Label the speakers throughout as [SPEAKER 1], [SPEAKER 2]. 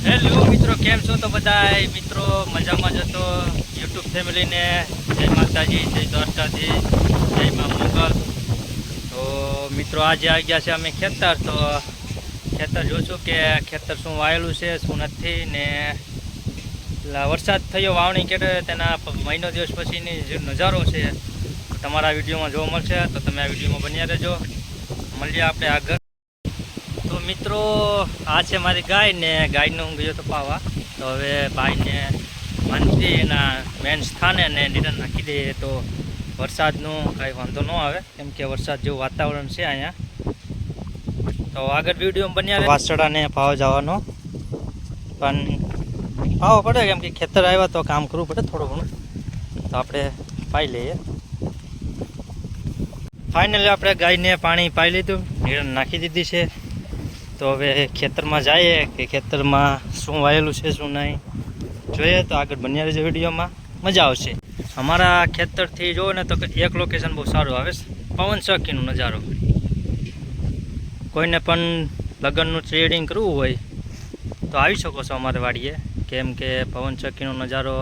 [SPEAKER 1] Hello મિત્રો, કેમ છો તો બધા મિત્રો, મજામાં જતો યુટ્યુબ ફેમિલીને જય માતાજી, જય દ્વારકાજી જય મા મંગલ. તો મિત્રો, આજે આવી ગયા છે અમે ખેતર. તો ખેતર જોશું કે ખેતર શું વાયેલું છે, શું નથી ને વરસાદ થયો, વાવણી કે તેના મહિનો દિવસ પછીની જે નજારો છે, તમારા વિડીયોમાં જોવા મળશે. તો તમે આ વિડીયોમાં બન્યા રહેજો. મળીએ આપણે આગળ. મિત્રો, આ છે મારી ગાય ને ગાયનો હું ગયો તો પાવા. તો હવે ભાઈને એના મેન સ્થાને ને નિરણ નાખી દઈએ. તો વરસાદનું કાંઈ વાંધો ન આવે. કેમ કે વરસાદ જેવું વાતાવરણ છે અહીંયા. તો આગળ વીડિયો બન્યા વાસડાને પાવા જવાનો. પણ પાવો પડે, કેમ કે ખેતર આવ્યા તો કામ કરવું પડે થોડું ઘણું. તો આપણે પાઈ લઈએ. ફાઇનલી આપણે ગાયને પાણી પાઈ લીધું. નિરણ નાખી દીધી છે. તો હવે ખેતરમાં જઈએ કે ખેતરમાં શું વાયેલું છે, શું નહીં. જોઈએ તો આગળ બન્યા રહેજો વિડીયોમાં. મજા આવશે. અમારા ખેતરથી જુઓ ને તો એક લોકેશન બહુ સારું આવે છે. પવન ચક્કીનો નજારો. કોઈને પણ લગ્નનું ટ્રેડિંગ કરવું હોય તો આવી શકો છો અમારે વાડીએ. કેમ કે પવન ચોકીનો નજારો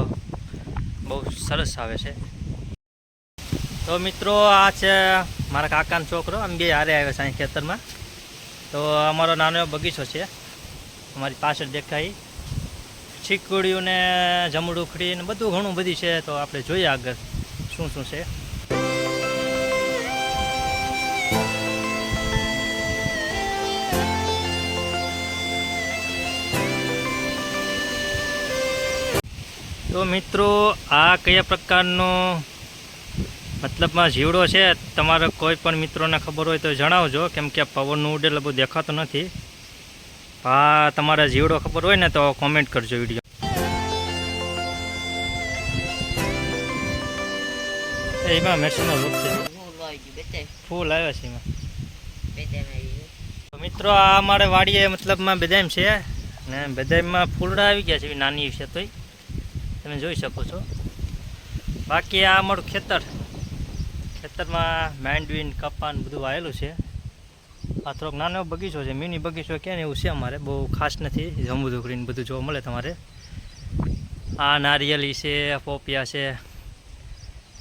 [SPEAKER 1] બહુ સરસ આવે છે. તો મિત્રો, આ છે મારા કાકાનો છોકરો. આમ બે હારે આવ્યા છે અહીં ખેતરમાં. તો અમારો નાનો બગીચો છે. અમારી પાછળ દેખાય. ચીકુડિયું ને જમડું ઉખડી ને બધું ઘણું બધી છે. તો આપણે જોઈએ આગળ શું શું છે. તો મિત્રો, આ કયા પ્રકારનો મતલબમાં જીવડો છે, તમારે કોઈ પણ મિત્રોને ખબર હોય તો જણાવજો. કેમ કે પવનનું ઉડેલ બધું દેખાતું નથી. હા તમારે જીવડો ખબર હોય ને તો કોમેન્ટ કરજો વીડિયો એમાં મેરસીનો લુક છે. ફૂલ આવ્યો છે એમાં. મિત્રો, આ અમારે વાડીએ મતલબમાં બદામ છે. ને બદામમાં ફૂલડા આવી ગયા છે નાની છે તોય. તમે જોઈ શકો છો. બાકી આ અમારું ખેતર. ખેતરમાં માંડવીન કપાન બધું વાયેલું છે. આ થોડોક નાનો બગીચો છે, મિની બગીચો કે ને એવું છે અમારે. બહુ ખાસ નથી જંબુ ધોકડીને બધું જોવા મળે તમારે. આ નારિયેલી છે પોપિયા છે,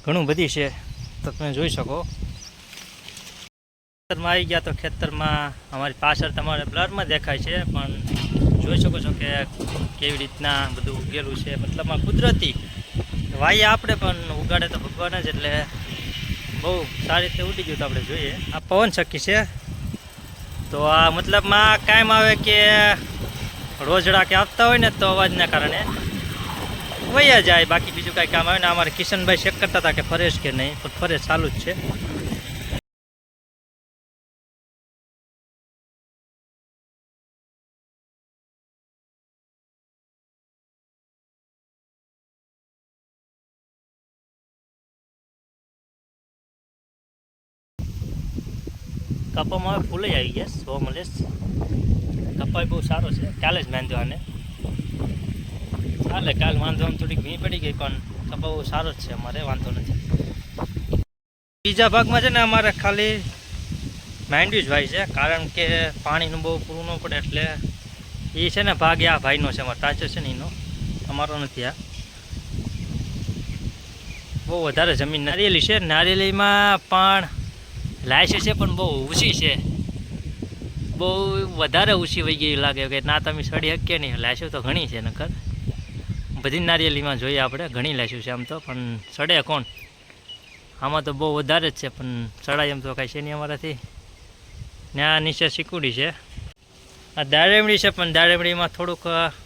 [SPEAKER 1] ઘણું બધી છે. તો તમે જોઈ શકો. ખેતરમાં આવી ગયા તો ખેતરમાં અમારી પાછળ તમારે બ્લરમાં દેખાય છે, પણ જોઈ શકો છો કે કેવી રીતના બધું ઉગેલું છે. મતલબમાં કુદરતી વાઈએ આપણે પણ ઉગાડે તો ભગવાન જ, એટલે બહુ સારી રીતે ઉડી ગયું તો આપણે જોઈએ. આ પવન ચક્કી છે. તો આ મતલબમાં કાયમ આવે કે રોજડા કે આપતા હોય ને તો અવાજના કારણે વયા જાય. બાકી બીજું કાંઈ કામ આવે ને, અમારે કિશનભાઈ ચેક કરતા હતા કે ફરેશ કે નહીં, પણ ફરેશ ચાલુ જ છે. કપામાં હવે ફૂલે આવી ગયા, સો મલેશ કપાઈ બહુ સારો છે, કાલે જ વાંધો આને. ચાલે, કાલ વાંધવામાં થોડીક ભી પડી ગઈ, પણ કપા બહુ સારો જ છે, અમારે વાંધો નથી. બીજા ભાગમાં છે ને, અમારે ખાલી માંડવી જ ભાઈ છે, કારણ કે પાણીનું બહુ પૂરું ન પડે એટલે એ છે ને ભાગ આ ભાઈનો છે, અમારો તાચો છે ને એનો. અમારો નથી આ. બહુ વધારે જમીન નારિયેલી છે. નારિયેલીમાં પણ લાયસી છે પણ બહુ ઊંચી છે. બહુ વધારે ઊંચી વહી ગઈ લાગે કે ના તમે સડી શકીએ નહીં. લાયસી તો ઘણી છે નકર. બધી નારિયેલીમાં જોઈએ આપણે, ઘણી લાયસી છે આમ તો, પણ સડે કોણ? આમાં તો બહુ વધારે જ છે, પણ સડાય એમ તો કાંઈ છે નહીં અમારાથી. આ નીચે શીકુડી છે. આ દાડેમડી છે, પણ દાડેમડીમાં થોડુંક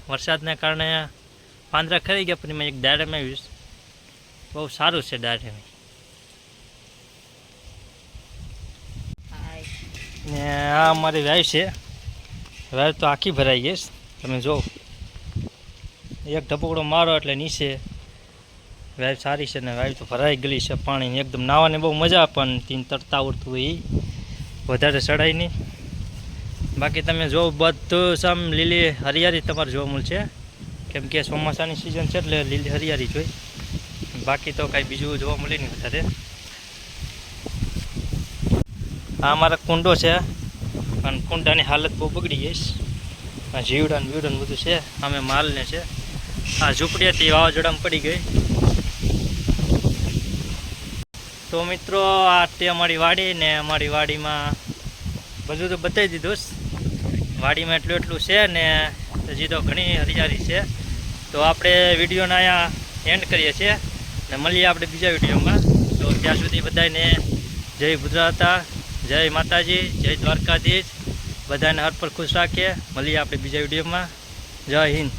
[SPEAKER 1] વરસાદને કારણે પાંદરા ખરી ગયા, પણ એમાં એક દાડેમ આવ્યું બહુ સારું છે દાડેમી. ને આ અમારી વાઈફ છે. વાઈફ તો આખી ભરાઈ ગઈ તમે જો, એક ઢપકડો મારો એટલે નીચે. વાઈફ સારી છે ને વાઈફ તો ભરાઈ ગયેલી છે પાણી એકદમ નાવાની બહુ મજા પણ તીન તરતા આવડતું હોય એ વધારે ચડાય નહીં. બાકી તમે જો, બધું સામ લીલી હરિયાળી તમારે જોવા મળશે કેમ કે ચોમાસાની સિઝન છે એટલે લીલી હરિયાળી જોઈ બાકી તો કાંઈ બીજું જોવા મળે નહીં વધારે. આ અમારા કુંડો છે. અને કુંડાની હાલત બહુ બગડી ગઈ છે. જીવડા ને બીવડા બધું છે. અમે માલને છે. આ ઝૂંપડી હતી વાવાઝોડામાં પડી ગઈ. તો મિત્રો, આ તે અમારી વાડી ને અમારી વાડીમાં બધું તો બતાવી દીધું. વાડીમાં એટલું એટલું છે ને હજી તો ઘણી હરિયાળી છે. તો આપણે વિડીયોને અહીંયા એન્ડ કરીએ છીએ. ને મળીએ આપણે બીજા વિડીયોમાં. તો ત્યાં સુધી બધાને જય ગુજરાતા. જય માતાજી, જય દ્વારકાધીશ. બધાને હર પર ખુશ રાખીએ. મળીએ આપણે બીજા વિડીયોમાં. જય હિન્દ.